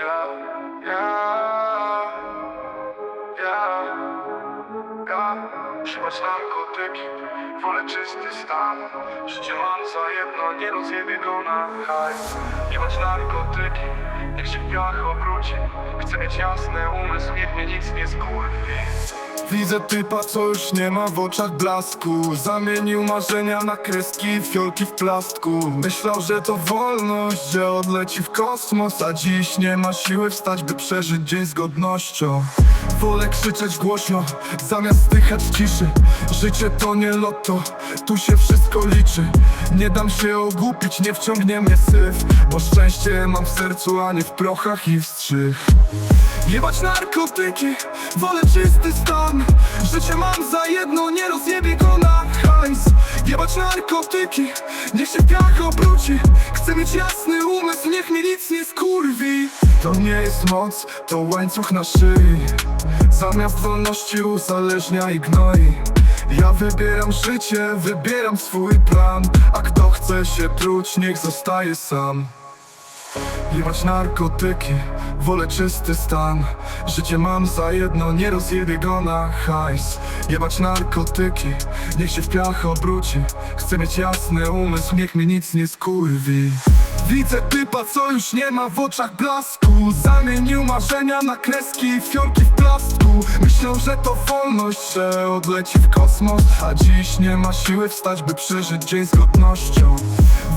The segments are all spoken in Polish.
Ja, ja, ja, ja Używać narkotyki, wolę czysty stan. Życie mam za jedno, nie rozjebie go na hajs Jebać narkotyki, niech się piach obróci. Chcę mieć jasny umysł, niech mnie nic nie skurwi Widzę typa, co już nie ma w oczach blasku. Zamienił marzenia na kreski, fiolki w plastku. Myślał, że to wolność, że odleci w kosmos A dziś nie ma siły wstać, by przeżyć dzień z godnością. Wolę krzyczeć głośno, zamiast stychać ciszy. Życie to nie lotto, tu się wszystko liczy. Nie dam się ogłupić, nie wciągnie mnie syf Bo szczęście mam w sercu, a nie w prochach i w strych Jebać narkotyki, wolę czysty stan. Życie mam za jedno, nie rozjebie go na hajs. Jebać narkotyki, niech się piach obróci. Chcę mieć jasny umysł, niech mnie nic nie skurwi. To nie jest moc, to łańcuch na szyi. Zamiast wolności uzależnia i gnoi. Ja wybieram życie, wybieram swój plan. A kto chce się truć, niech zostaje sam Jebać narkotyki, wolę czysty stan. Życie mam za jedno, nie rozjebie go na hajs. Jebać narkotyki, niech się w piach obróci. Chcę mieć jasny umysł, niech mnie nic nie skurwi Widzę typa, co już nie ma w oczach blasku. Zamienił marzenia na kreski, fiolki w plastku Myślał, że to wolność, że odleci w kosmos. A dziś nie ma siły wstać, by przeżyć dzień z godnością.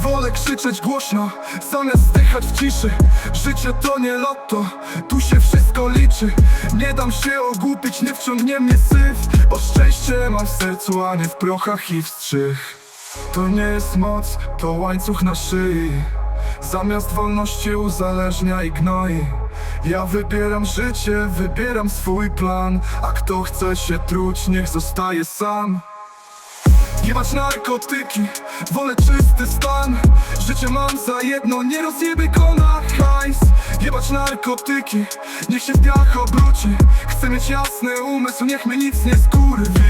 Wolę krzyczeć głośno, zamiast zdychać w ciszy. Życie to nie lotto, tu się wszystko liczy. Nie dam się ogłupić, nie wciągnie mnie syf. Bo szczęście mam w sercu, a nie w prochach i w strych To nie jest moc, to łańcuch na szyi Zamiast wolności uzależnia i gnoi. Ja wybieram życie, wybieram swój plan. A kto chce się truć, niech zostaje sam. Jebać narkotyki, wolę czysty stan. Życie mam za jedno, nie rozjebie go na hajs Jebać narkotyki, niech się w piach obróci. Chcę mieć jasny umysł, niech mnie nic nie skurwi